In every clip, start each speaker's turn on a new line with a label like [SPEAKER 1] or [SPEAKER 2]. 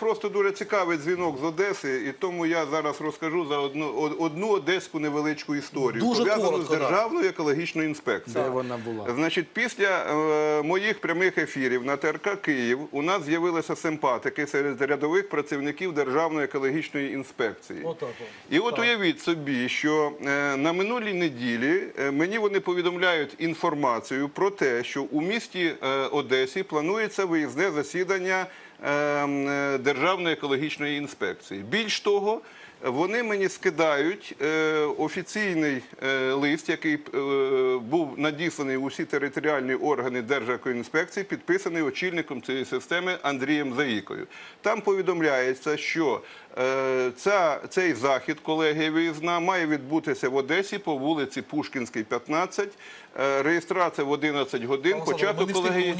[SPEAKER 1] просто дуже цікавий дзвінок з Одеси, і тому я зараз розкажу за одну, одну одеську невеличку історію,
[SPEAKER 2] Дуже
[SPEAKER 1] пов'язану з. Державною екологічною
[SPEAKER 3] Де
[SPEAKER 1] інспекцією.
[SPEAKER 3] вона була?
[SPEAKER 1] Значить, після е, моїх прямих ефірів на ТРК Київ у нас з'явилися симпатики серед рядових працівників Державної екологічної інспекції.
[SPEAKER 2] Отак от.
[SPEAKER 1] І от уявіть собі, що е, на минулій неділі е, мені вони повідомляють інформацію про те, що у місті е, Одесі планується виїзне засідання е, е, Державної екологічної інспекції. Більш того, вони мені скидають е, офіційний е, лист, який е, був надісланий у всі територіальні органи Держекоінспекції, підписаний очільником цієї системи Андрієм Заїкою. Там повідомляється, що ця, цей захід, колегія виїзна, має відбутися в Одесі по вулиці Пушкінській, 15. Е, реєстрація в 11 годин, початок колегії,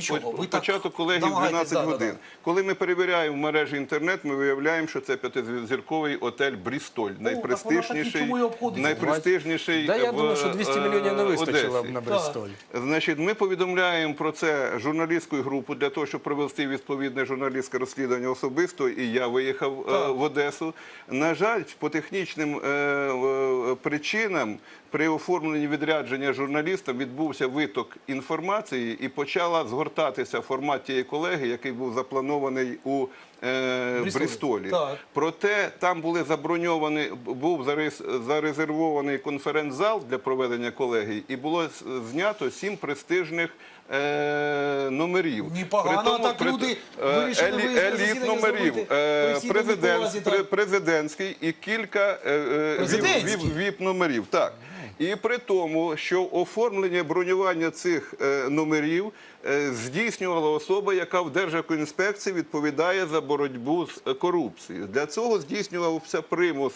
[SPEAKER 1] початок колегії в 12
[SPEAKER 2] да, да,
[SPEAKER 1] годин.
[SPEAKER 2] да.
[SPEAKER 1] Коли ми перевіряємо в мережі інтернет, ми виявляємо, що це п'ятизірковий отель Брістоль, найпрестижніший,
[SPEAKER 2] чому
[SPEAKER 1] найпрестижніший
[SPEAKER 3] Да, я
[SPEAKER 1] в,
[SPEAKER 3] думаю, що 200
[SPEAKER 1] е,
[SPEAKER 3] мільйонів не вистачило б на Бристоль.
[SPEAKER 1] Значить, ми повідомляємо про це журналістську групу для того, щоб провести відповідне журналістське розслідування особисто. І я виїхав е, в Одесу. На жаль, по технічним е, е, причинам при оформленні відрядження журналістам відбувся виток інформації і почала згортатися формат тієї колеги, який був запланований у е,
[SPEAKER 2] Брістолі. Так.
[SPEAKER 1] Проте там були заброньовані, був зарез- зарезервований конференц-зал для проведення колегій, і було знято сім престижних е, номерів.
[SPEAKER 2] Непогано, так люди
[SPEAKER 1] е,
[SPEAKER 2] вирішили
[SPEAKER 1] елі- еліт номерів, е, президент, президентський і кілька е, е, віп номерів. Так. І при тому, що оформлення бронювання цих е, номерів е, здійснювала особа, яка в Держекоінспекції відповідає за боротьбу з е, корупцією. Для цього здійснювався примус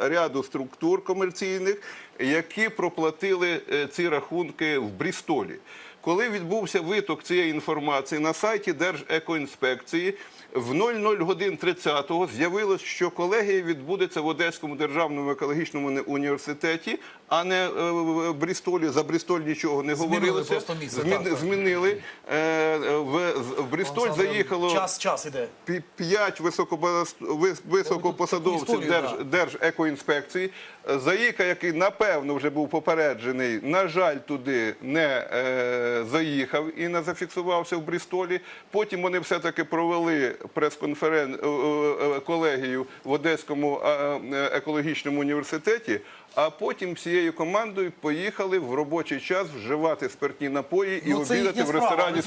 [SPEAKER 1] ряду структур комерційних, які проплатили ці рахунки в Брістолі. Коли відбувся виток цієї інформації на сайті Держекоінспекції, в 00 годин 30-го з'явилось, що колегія відбудеться в Одеському державному екологічному уні- університеті, а не е, в Брістолі. За Брістоль нічого не
[SPEAKER 2] Змінили
[SPEAKER 1] говорилося.
[SPEAKER 2] просто місце, так.
[SPEAKER 1] Змінили. Е, е, В, Брістоль
[SPEAKER 2] Олександр,
[SPEAKER 1] заїхало
[SPEAKER 2] Час, час іде.
[SPEAKER 1] п'ять високопос- високопосадовців
[SPEAKER 2] історію,
[SPEAKER 1] Держ. Держекоінспекції. Заїка, який напевно вже був попереджений, на жаль, туди не заїхав і не зафіксувався в Брістолі. Потім вони все-таки провели прес-конференцію в Одеському е, е, екологічному університеті. А потім всією командою поїхали в робочий час вживати спиртні напої і
[SPEAKER 2] Ну,
[SPEAKER 1] обідати в ресторані